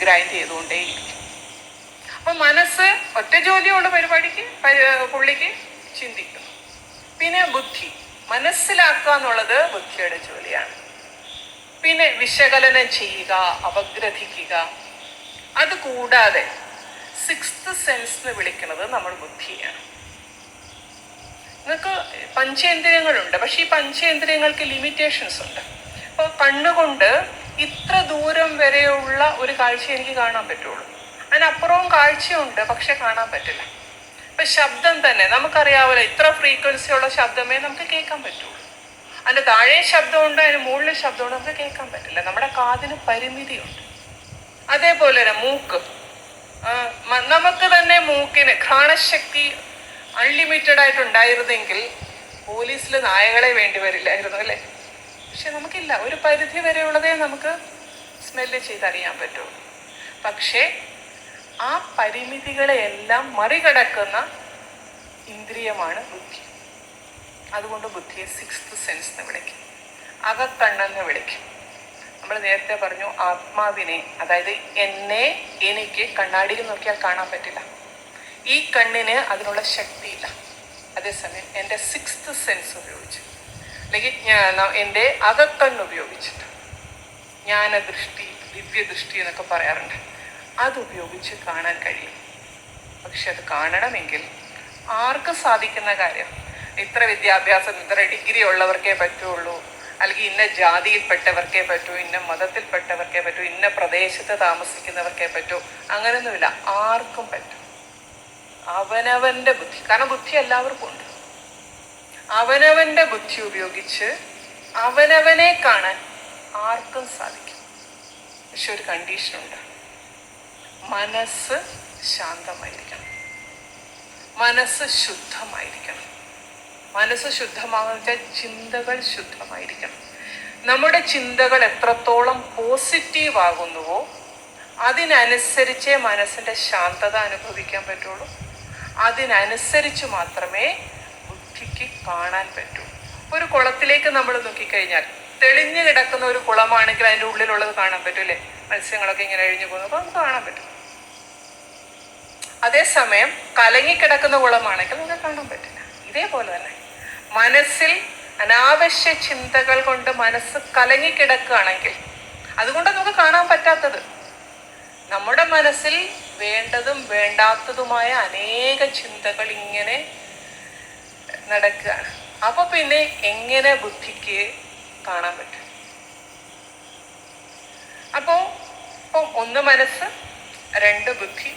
Grind ചെയ്തുകൊണ്ടേയിരിക്കും. അപ്പൊ മനസ്സ് ഒറ്റ ജോലിയുള്ള പരിപാടിക്ക് പരി- പുള്ളിക്ക് ചിന്തിക്കുന്നു പിന്നെ ബുദ്ധി. മനസ്സിലാക്കുക എന്നുള്ളത് ബുദ്ധിയുടെ ജോലിയാണ്. പിന്നെ വിശകലനം ചെയ്യുക അപഗ്രഥിക്കുക. അത് കൂടാതെ സിക്സ്ത് സെൻസ് എന്ന് വിളിക്കുന്നത് നമ്മൾ ബുദ്ധിയാണ്. നിങ്ങൾക്ക് പഞ്ചേന്ദ്രിയങ്ങളുണ്ട്. പക്ഷെ ഈ പഞ്ചേന്ദ്രിയങ്ങൾക്ക് ലിമിറ്റേഷൻസ് ഉണ്ട്. അപ്പോൾ കണ്ണുകൊണ്ട് വരെയുള്ള ഒരു കാഴ്ച എനിക്ക് കാണാൻ പറ്റുള്ളൂ. അതിനപ്പുറവും കാഴ്ചയുണ്ട് പക്ഷെ കാണാൻ പറ്റില്ല. ഇപ്പൊ ശബ്ദം തന്നെ നമുക്കറിയാവല്ലോ ഇത്ര ഫ്രീക്വൻസി ഉള്ള ശബ്ദമേ നമുക്ക് കേൾക്കാൻ പറ്റുള്ളൂ. അതിന്റെ താഴെ ശബ്ദമുണ്ട് അതിന് മുകളിൽ ശബ്ദമുണ്ട് നമുക്ക് കേൾക്കാൻ പറ്റില്ല. നമ്മുടെ കാതിന് പരിമിതിയുണ്ട്. അതേപോലെ തന്നെ മൂക്ക്. നമുക്ക് തന്നെ മൂക്കിന് ഘ്രാണശക്തി അൺലിമിറ്റഡ് ആയിട്ടുണ്ടായിരുന്നെങ്കിൽ പോലീസിൽ നായകളെ വേണ്ടി വരില്ലായിരുന്നു അല്ലേ? പക്ഷെ നമുക്കില്ല ഒരു പരിധി വരെയുള്ളതേ നമുക്ക് സ്മെല്ല് ചെയ്തറിയാൻ പറ്റും. പക്ഷേ ആ പരിമിതികളെയെല്ലാം മറികടക്കുന്ന ഇന്ദ്രിയമാണ് ബുദ്ധി. അതുകൊണ്ട് ബുദ്ധിയെ സിക്സ്ത് സെൻസ് എന്ന് വിളിക്കും. അകക്കണ്ണെന്ന് വിളിക്കും. നമ്മൾ നേരത്തെ പറഞ്ഞു ആത്മാവിനെ അതായത് എന്നെ എനിക്ക് കണ്ണാടിയിൽ നോക്കിയാൽ കാണാൻ പറ്റില്ല. ഈ കണ്ണിന് അതിനുള്ള ശക്തിയില്ല. അതേസമയം എന്റെ സിക്സ്ത് സെൻസ് ഉപയോഗിച്ച് അല്ലെങ്കിൽ ഞാൻ എന്റെ അകക്കണ്ണ് ഉപയോഗിച്ചിട്ട്. ജ്ഞാനദൃഷ്ടി ദിവ്യദൃഷ്ടി എന്നൊക്കെ പറയാറുണ്ട്. അതുപയോഗിച്ച് കാണാൻ കഴിയും. പക്ഷെ അത് കാണണമെങ്കിൽ ആർക്കും സാധിക്കുന്ന കാര്യം. ഇത്ര വിദ്യാഭ്യാസം ഇത്ര ഡിഗ്രി ഉള്ളവർക്കേ പറ്റുള്ളൂ. അല്ലെങ്കിൽ ഇന്ന ജാതിയിൽപ്പെട്ടവർക്കേ പറ്റൂ ഇന്ന മതത്തിൽപ്പെട്ടവർക്കേ പറ്റൂ ഇന്ന പ്രദേശത്ത് താമസിക്കുന്നവർക്കേ പറ്റൂ അങ്ങനെയൊന്നുമില്ല ആർക്കും പറ്റും. അവനവന്റെ ബുദ്ധി കാരണം ബുദ്ധി എല്ലാവർക്കും ഉണ്ട്. അവനവന്റെ ബുദ്ധി ഉപയോഗിച്ച് അവനവനെ കാണാൻ ആർക്കും സാധിക്കും. പക്ഷെ ഒരു കണ്ടീഷനുണ്ട് മനസ്സ് ശാന്തമായിരിക്കണം. മനസ്സ് ശുദ്ധമായിരിക്കണം. മനസ്സ് ശുദ്ധമാകുന്ന വെച്ചാൽ ചിന്തകൾ ശുദ്ധമായിരിക്കണം. നമ്മുടെ ചിന്തകൾ എത്രത്തോളം പോസിറ്റീവ് ആകുന്നുവോ അതിനനുസരിച്ചേ മനസ്സിന്റെ ശാന്തത അനുഭവിക്കാൻ പറ്റുള്ളൂ. അതിനനുസരിച്ച് മാത്രമേ ബുദ്ധിക്ക് കാണാൻ പറ്റൂ. ഒരു കുളത്തിലേക്ക് നമ്മൾ നോക്കിക്കഴിഞ്ഞാൽ തെളിഞ്ഞു കിടക്കുന്ന ഒരു കുളമാണെങ്കിൽ അതിന്റെ ഉള്ളിലുള്ളത് കാണാൻ പറ്റും അല്ലേ മത്സ്യങ്ങളൊക്കെ ഇങ്ങനെ അഴിഞ്ഞു പോകുന്നു. അപ്പോൾ നമുക്ക് കാണാൻ പറ്റും. അതേസമയം കലങ്ങിക്കിടക്കുന്ന കുളമാണെങ്കിൽ നമുക്ക് കാണാൻ പറ്റില്ല. ഇതേപോലെ തന്നെ മനസ്സിൽ അനാവശ്യ ചിന്തകൾ കൊണ്ട് മനസ്സ് കലങ്ങിക്കിടക്കുകയാണെങ്കിൽ അതുകൊണ്ട് നമുക്ക് കാണാൻ പറ്റാത്തത്. നമ്മുടെ മനസ്സിൽ വേണ്ടതും വേണ്ടാത്തതുമായ അനേക ചിന്തകൾ ഇങ്ങനെ നടക്കുകയാണ്. അപ്പോൾ പിന്നെ എങ്ങനെ ബുദ്ധിക്ക് കാണാൻ പറ്റും. അപ്പോ ഇപ്പം ഒന്ന് മനസ്സ് രണ്ട് ബുദ്ധി